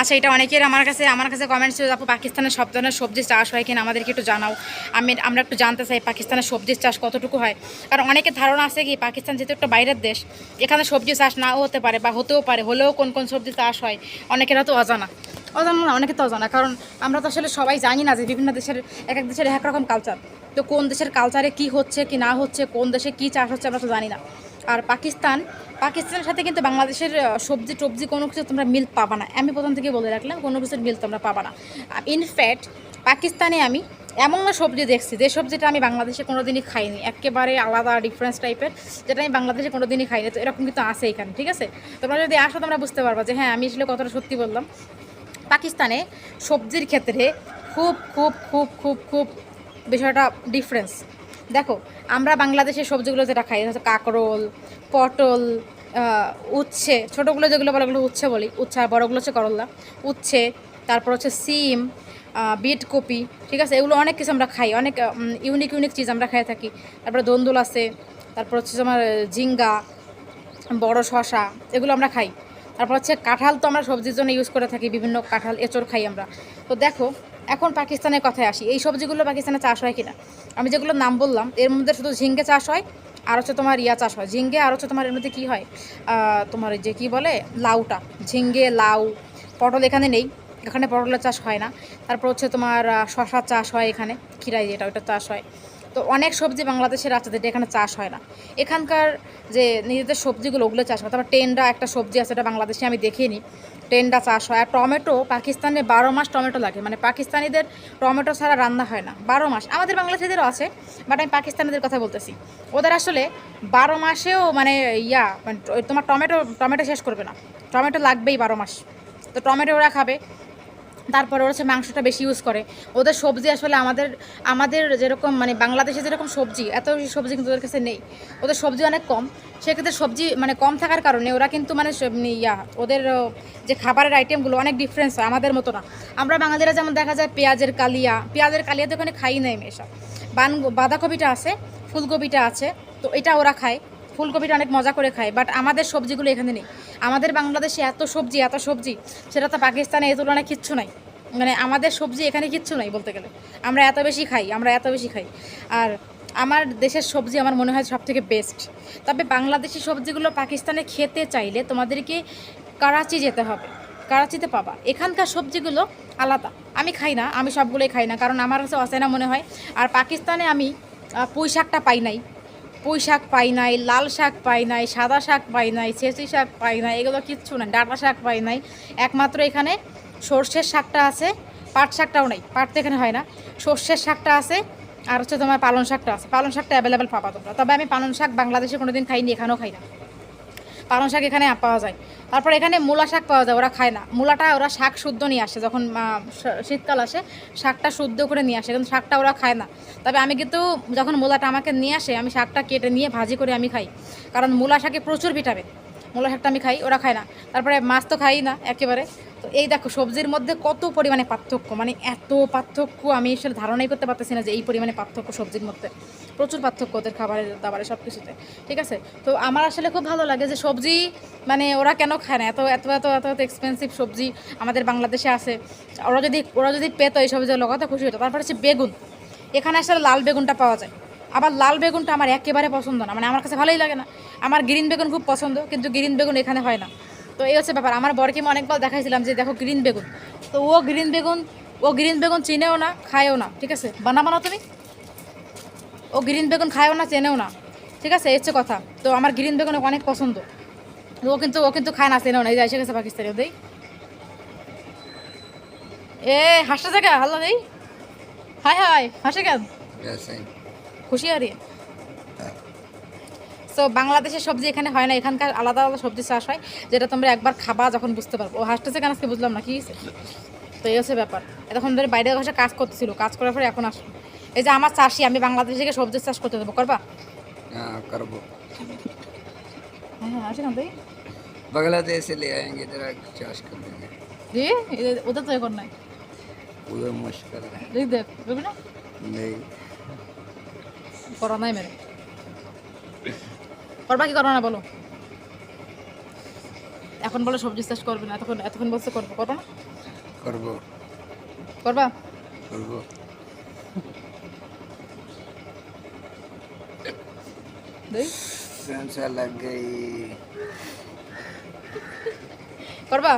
আচ্ছা এটা অনেকের আমার কাছে আমার কাছে কমেন্টস আপু পাকিস্তানে সব ধরনের সবজি চাষ হয় কিনা? আমাদেরকে একটু জানাও। আমি, আমরা একটু জানতে চাই, পাকিস্তানের সবজির চাষ কতটুকু হয়? কারণ অনেকের ধারণা আছে কি, পাকিস্তান যেহেতু একটা বাইরের দেশ, এখানে সবজি চাষ নাও হতে পারে বা হতেও পারে, হলেও কোন কোন সবজি চাষ হয়, অনেকের হয়তো অজানা। অজানা না, অনেকে তো অজানা, কারণ আমরা তো আসলে সবাই জানি না যে বিভিন্ন দেশের, এক এক দেশের এক রকম কালচার তো কোন দেশের কালচারে কি হচ্ছে, কি না হচ্ছে, কোন দেশে কি চাষ হচ্ছে আমরা তো জানি না। আর পাকিস্তান, পাকিস্তানের সাথে কিন্তু বাংলাদেশের সবজি টবজি কোনো কিছু তোমরা মিল পাবা না। আমি প্রথম থেকে বলে রাখলাম, কোনো কিছুর মিল তোমরা পাবা না। ইনফ্যাক্ট পাকিস্তানে আমি এমন না সবজি দেখছি, যে সবজিটা আমি বাংলাদেশে কোনো দিনই খাইনি। একেবারে আলাদা ডিফারেন্স টাইপের যেটা আমি বাংলাদেশে কোনো দিনই খাইনি। তো এরকম কিন্তু আছে এখানে, ঠিক আছে? তোমরা যদি আসো, তোমরা বুঝতে পারবা যে হ্যাঁ আমি আসলে কতটা সত্যি বললাম। পাকিস্তানে সবজির ক্ষেত্রে খুব খুব খুব খুব খুব বিষয়টা ডিফারেন্স দেখো, আমরা বাংলাদেশের সবজিগুলো যেটা খাই কাকরোল, পটল উচ্ছে, ছোটোগুলো যেগুলো বলে ওগুলো উচ্ছে বলি, উচ্ছে আর বড়োগুলো হচ্ছে করল্লা উচ্ছে, তারপর হচ্ছে সিম বিট কপি ঠিক আছে? এগুলো অনেক কিছু আমরা খাই, অনেক ইউনিক ইউনিক চিজ আমরা খাই থাকি। তারপরে দন্দুল আছে, তারপর হচ্ছে তোমার ঝিঙ্গা, বড় শশা এগুলো আমরা খাই। তারপর হচ্ছে কাঁঠাল তো আমরা সবজির জন্য ইউজ করে থাকি, বিভিন্ন কাঁঠাল, এঁচড় খাই আমরা। তো দেখো এখন পাকিস্তানের কথায় আসি, এই সবজিগুলো পাকিস্তানে চাষ হয় কিনা? আমি যেগুলো নাম বললাম, এর মধ্যে শুধু ঝিঙ্গে চাষ হয়, আর হচ্ছে তোমার ইয়া চাষ হয়। ঝিঙ্গে আর হচ্ছে তোমার এর মধ্যে কী হয়? তোমার যে কি বলে? লাউটা। ঝিঙ্গে, লাউ, পটল এখানে নেই, এখানে পটলের চাষ হয় না। তারপর হচ্ছে তোমার শশা চাষ হয় এখানে খিরাই যেটা ওটা চাষ হয়। তো অনেক সবজি বাংলাদেশের আছে এখানে চাষ হয় না। এখানকার যে নিজেদের সবজিগুলো, ওগুলো চাষ হয় তারপর টেন্ডা একটা সবজি আছে, এটা বাংলাদেশে আমি দেখিনি। টেন্ডা চাষ হয়। আর টমেটো, পাকিস্তানে বারো মাস টমেটো লাগে। মানে পাকিস্তানিদের টমেটো ছাড়া রান্না হয় না। বারো মাস। আমাদের বাংলাদেশিদেরও আছে বাট আমি পাকিস্তানিদের কথা বলতেছি। ওদের আসলে বারো মাসেও মানে ইয়া মানে তোমার টমেটো টমেটো শেষ করবে না। টমেটো লাগবেই বারো মাস। তো টমেটো ওরা খাবে। তারপরে ওরা হচ্ছে মাংসটা বেশি ইউজ করে। ওদের সবজি আসলে আমাদের আমাদের যেরকম মানে বাংলাদেশে যেরকম সবজি, এত সবজি কিন্তু ওদের কাছে নেই। ওদের সবজি অনেক কম। সেক্ষেত্রে সবজি মানে কম থাকার কারণে ওরা কিন্তু মানে মানে ইয়া, ওদের যে খাবারের আইটেমগুলো অনেক ডিফারেন্স হয় আমাদের মতো না। আমরা বাঙালিরা যেমন দেখা যায় পেঁয়াজের কালিয়া পেঁয়াজের কালিয়া তো ওখানে খাই নাই মেশা বান, বাঁধাকপিটা আছে, ফুলকপিটা আছে, তো এটা ওরা খায়। ফুলকপিটা অনেক মজা করে খায় বাট আমাদের সবজিগুলো এখানে নেই। আমাদের বাংলাদেশে এত সবজি এত সবজি, সেটা তো পাকিস্তানে এই তুলনায় কিচ্ছু নাই। মানে আমাদের সবজি এখানে কিচ্ছু নাই বলতে গেলে। আমরা এত বেশি খাই, আমরা এত বেশি খাই। আর আমার দেশের সবজি আমার মনে হয় সব থেকে বেস্ট তবে বাংলাদেশি সবজিগুলো পাকিস্তানে খেতে চাইলে তোমাদেরকে করাচি যেতে হবে। করাচিতে পাবা। এখানকার সবজিগুলো আলাদা। আমি খাই না, আমি সবগুলোই খাই না, কারণ আমার কাছে অচেনা মনে হয়। আর পাকিস্তানে আমি পুঁই শাকটা পাই নাই। পুঁই শাক পাই নাই, লাল শাক পাই নাই, সাদা শাক পাই নাই, ছেঁচি শাক পাই নাই, এগুলো কিচ্ছু নাই, ডাটা শাক পাই নাই। একমাত্র এখানে সর্ষের শাকটা আছে, পাট শাকটাও নেই, পাট তো এখানে হয় না। সর্ষের শাকটা আছে আর হচ্ছে তোমার পালন শাকটা আছে। পালন শাকটা অ্যাভেলেবেল পাবা তোমরা। তবে আমি পালন শাক বাংলাদেশে কোনোদিন খাইনি, এখানেও খাই না। পালং শাক এখানে পাওয়া যায়। তারপর এখানে মূলা শাক পাওয়া যায়, ওরা খায় না। মূলাটা ওরা শাক শুদ্ধ নিয়ে আসে, যখন শীতকাল আসে, শাকটা শুদ্ধ করে নিয়ে আসে, কিন্তু শাকটা ওরা খায় না। তবে আমি কিন্তু যখন মূলাটা আমাকে নিয়ে আসে, আমি শাকটা কেটে নিয়ে ভাজি করে আমি খাই। কারণ মূলা শাকে প্রচুর ভিটামিন। মূলা শাকটা আমি খাই, ওরা খায় না। তারপরে মাছ তো খাই না, একেবারে। তো এই দেখো, সবজির মধ্যে কত পরিমাণে পার্থক্য মানে এত পার্থক্য আমি আসলে ধারণাই করতে পারতেছি না যে এই পরিমাণে পার্থক্য সবজির মধ্যে। প্রচুর পার্থক্য ওদের খাবারের, দাবারের সব কিছুতে ঠিক আছে? তো আমার আসলে খুব ভালো লাগে যে সবজি মানে ওরা কেন খায় না? এত এত এত এত এত এক্সপেন্সিভ সবজি আমাদের বাংলাদেশে আছে। ওরা যদি ওরা যদি পেতো এই সবজি লোকাতে খুশি হতো। তারপরে হচ্ছে বেগুন। এখানে আসলে লাল বেগুনটা পাওয়া যায়। আবার লাল বেগুনটা আমার একেবারে পছন্দ না। মানে আমার কাছে ভালোই লাগে না। আমার গ্রিন বেগুন খুব পছন্দ, কিন্তু গ্রিন বেগুন এখানে হয় না। তো এই হচ্ছে ব্যাপার। আমার বরকে আমি অনেকবার দেখাইছিলাম যে, দেখো গ্রিন বেগুন। তো ও গ্রিন বেগুন, ও গ্রিন বেগুন চিনেও না, খায়ও না, ঠিক আছে? বানাবো না তুমি। ও গ্রিন বেগুন খায়ও না, চেনেও না, ঠিক আছে? হচ্ছে কথা। তো আমার গ্রিন বেগুন অনেক পছন্দ। ও কিন্তু ও কিন্তু খায় না, চেনেও না। এই যে এসে গেছে পাকিস্তানি ওদের। এ হাসতে জায়গা হাল্লা দেই। হাই হাই, হাসে কেন? ऐसा ही খুশি আর সো বাংলাদেশের সবজি এখানে হয় না এখানকার আলাদা আলাদা সবজি চাষ হয় যেটা তোমরা একবার খাবা যখন বুঝতে পারবো ও হাসতেছে কেন আজকে বুঝলাম না কি হয়েছে তো এই হচ্ছে ব্যাপার এতক্ষণ ধরে বাইরে ঘাসে কাজ করতেছিল কাজ করার পরে এখন আসলো এই যে আমার চাষি আমি বাংলাদেশ থেকে সবজি চাষ করতে দেবো করবা हाँ करबो হ্যাঁ হ্যাঁ আসে কেন তুই बांग्लादेश से ले आएंगे इधर आके चाष कर देंगे দিয়ে ওদের তো এখন নাই उधर मुश्किल है দেখ দেখ করবি না नहीं করো নাই মানে। মেরে করবা কি করব না বলো? এখন বলো সবজি চাষ করবে না এতক্ষণ এতক্ষণ বলছে করব করব না? করব করবা করব করবা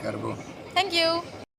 করব থ্যাংক ইউ